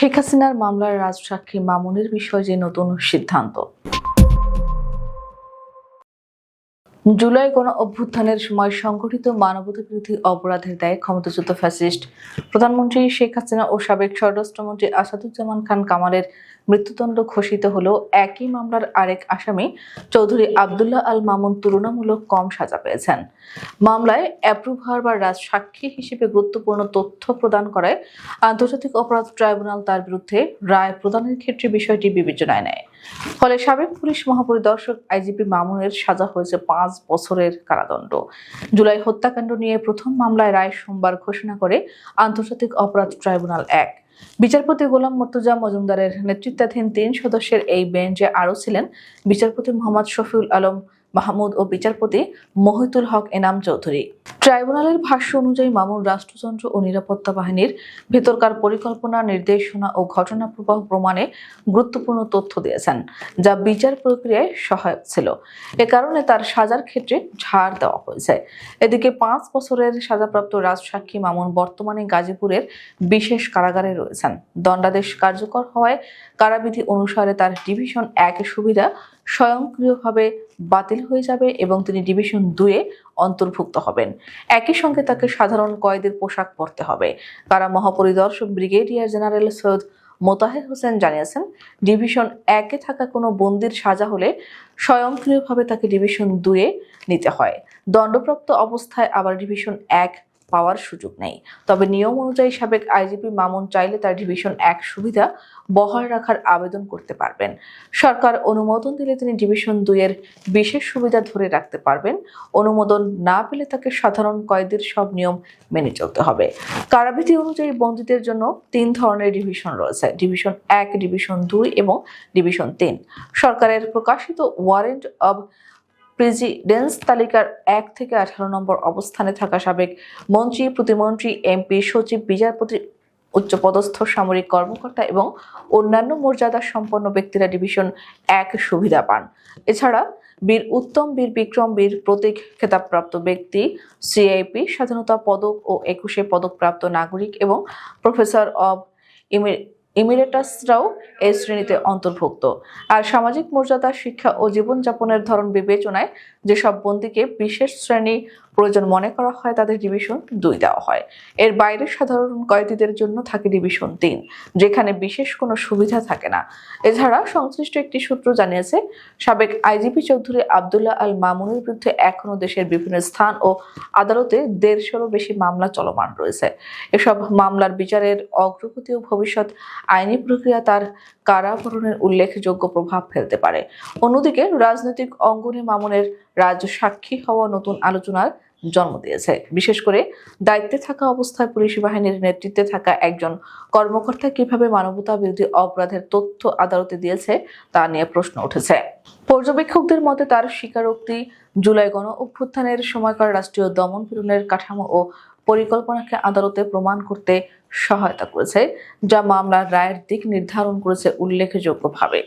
শেখ হাসিনার মামলার রাজসাক্ষী মামুনের বিষয়ে যে নতুন সিদ্ধান্ত। জুলাই গণ অভ্যুত্থানের সময় সংগঠিত মানবতা বিরোধী অপরাধের দায়ে ক্ষমতাচ্যুত ফ্যাসিস্ট। প্রধানমন্ত্রী শেখ হাসিনা ও সাবেক স্বরাষ্ট্রমন্ত্রী আসাদুজ্জামান খান কামালের মৃত্যুদণ্ড ঘোষিত হলেও একই মামলার আরেক আসামি চৌধুরী আবদুল্লাহ আল মামুন তুলনামূলক কম সাজা পেয়েছেন। মামলায় অ্যাপ্রুভার বা রাজ সাক্ষী হিসেবে গুরুত্বপূর্ণ তথ্য প্রদান করায় আন্তর্জাতিক অপরাধ ট্রাইব্যুনাল তার বিরুদ্ধে রায় প্রদানের ক্ষেত্রে বিষয়টি বিবেচনায় নেয়। ফলে সাবেক পুলিশ মহাপরিদর্শক আইজিপি মামুনের সাজা হয়েছে পাঁচ বছরের কারাদণ্ড। জুলাই হত্যাকাণ্ড নিয়ে প্রথম মামলায় রায় সোমবার ঘোষণা করে আন্তর্জাতিক অপরাধ ট্রাইব্যুনাল এক। বিচারপতি গোলাম মর্তুজা মজুমদারের নেতৃত্বাধীন তিন সদস্যের এই বেঞ্চে আরও ছিলেন বিচারপতি মোহাম্মদ শফিউল আলম মাহমুদ ও বিচারপতি মহিতুল হক এনাম চৌধুরী। ট্রাইব্যুনালের ভাষ্য অনুযায়ী মামুন রাষ্ট্রযন্ত্র ও নিরাপত্তা বাহিনীর ভেতরকার পরিকল্পনা, নির্দেশনা ও ঘটনা প্রবাহ প্রমাণে গুরুত্বপূর্ণ তথ্য দিয়েছেন, যা বিচার প্রক্রিয়ায় সহায়ক ছিল। এ কারণে তার সাজার ক্ষেত্রে ছাড় দেওয়া হয়েছে। এদিকে পাঁচ বছরের সাজাপ্রাপ্ত রাজসাক্ষী মামুন বর্তমানে গাজীপুরের বিশেষ কারাগারে রয়েছেন। দণ্ডাদেশ কার্যকর হওয়ায় কারাবিধি অনুসারে তার ডিভিশন এক সুবিধা স্বয়ংক্রিয়ভাবে বাতিল হয়ে যাবে এবং তিনি ডিভিশন দুয়ে অন্তর্ভুক্ত হবেন। একই সঙ্গে তাকে সাধারণ কয়েদের পোশাক পরতে হবে। কারা মহাপরিদর্শক ব্রিগেডিয়ার জেনারেল সৈয়দ মোতাহের হোসেন জানিয়েছেন, ডিভিশন একে থাকা কোনো বন্দির সাজা হলে স্বয়ংক্রিয়ভাবে তাকে ডিভিশন দুয়ে নিতে হয়। দণ্ডপ্রাপ্ত অবস্থায় আবার ডিভিশন এক পাওয়ার সুযোগ নেই। তবে নিয়ম অনুযায়ী সাবেক আইজিপি মামুন চাইলে তার ডিভিশন এক সুবিধা বহাল রাখার আবেদন করতে পারবেন। সরকার অনুমোদন দিলে তিনি ডিভিশন দুইয়ের বিশেষ সুবিধা ধরে রাখতে পারবেন। অনুমোদন না পেলে তাকে সাধারণ কয়েদের সব নিয়ম মেনে চলতে হবে। কারাবিধি অনুযায়ী বন্দীদের জন্য তিন ধরনের ডিভিশন রয়েছে, ডিভিশন এক, ডিভিশন দুই এবং ডিভিশন তিন। সরকারের প্রকাশিত ওয়ারেন্ট অব প্রেসিডেন্স তালিকার এক থেকে আঠারো নম্বর অবস্থানে থাকা সাবেক মন্ত্রী, প্রতিমন্ত্রী, এমপি, সচিব, বিচারপতি, উচ্চপদস্থ, সামরিক কর্মকর্তা এবং অন্যান্য মর্যাদা সম্পন্ন ব্যক্তিরা ডিভিশন এক সুবিধা পান। এছাড়া বীর, উত্তম বীর, বিক্রম বীর, প্রতীক খেতাবপ্রাপ্ত ব্যক্তি, সিআইপি, স্বাধীনতা পদক ও একুশে পদকপ্রাপ্ত নাগরিক এবং প্রফেসর অব ইমিরেটাসরাও এই শ্রেণীতে অন্তর্ভুক্ত। আর সামাজিক মর্যাদা, শিক্ষা ও জীবনযাপনের ধরন বিবেচনায় যেসব বন্দীকে বিশেষ শ্রেণি প্রয়োজন মনে করা হয় তাদের ডিভিশন দুই দেওয়া হয়। এর বাইরে সাধারণ কয়েদিদের জন্য থাকে ডিভিশন তিন, যেখানে বিশেষ কোনো সুবিধা থাকে না। এছাড়া সংশ্লিষ্ট একটি সূত্র জানিয়েছে, সাবেক আইজিপি চৌধুরী আবদুল্লাহ আল মামুনের বিরুদ্ধে এখনও দেশের বিভিন্ন স্থান ও আদালতে দেড়শোরও বেশি মামলা চলমান রয়েছে। এসব মামলার বিচারের অগ্রগতি ও ভবিষ্যৎ আইনি প্রক্রিয়া তার কারাবরণের উল্লেখযোগ্য প্রভাব ফেলতে পারে। অন্যদিকে রাজনৈতিক অঙ্গনে মামুনের রাজ্য সাক্ষী হওয়া নতুন আলোচনার জন্ম দিয়েছে। বিশেষ করে দায়িত্বে থাকা অবস্থায় পুলিশ বাহিনীর নেতৃত্বে থাকা একজন কর্মকর্তা কীভাবে মানবতা বিরোধী অপরাধের তথ্য আদালতে দিয়েছে, তা নিয়ে প্রশ্ন উঠেছে। পর্যবেক্ষকদের মতে তার স্বীকারোক্তি জুলাই গণ অভ্যুত্থানের সময়কার রাষ্ট্রীয় দমন পীড়নের কাঠামো ও পরিকল্পনাকে আদালতে প্রমাণ করতে সহায়তা করেছে, যা মামলার রায়ের দিক নির্ধারণ করেছে উল্লেখযোগ্যভাবে।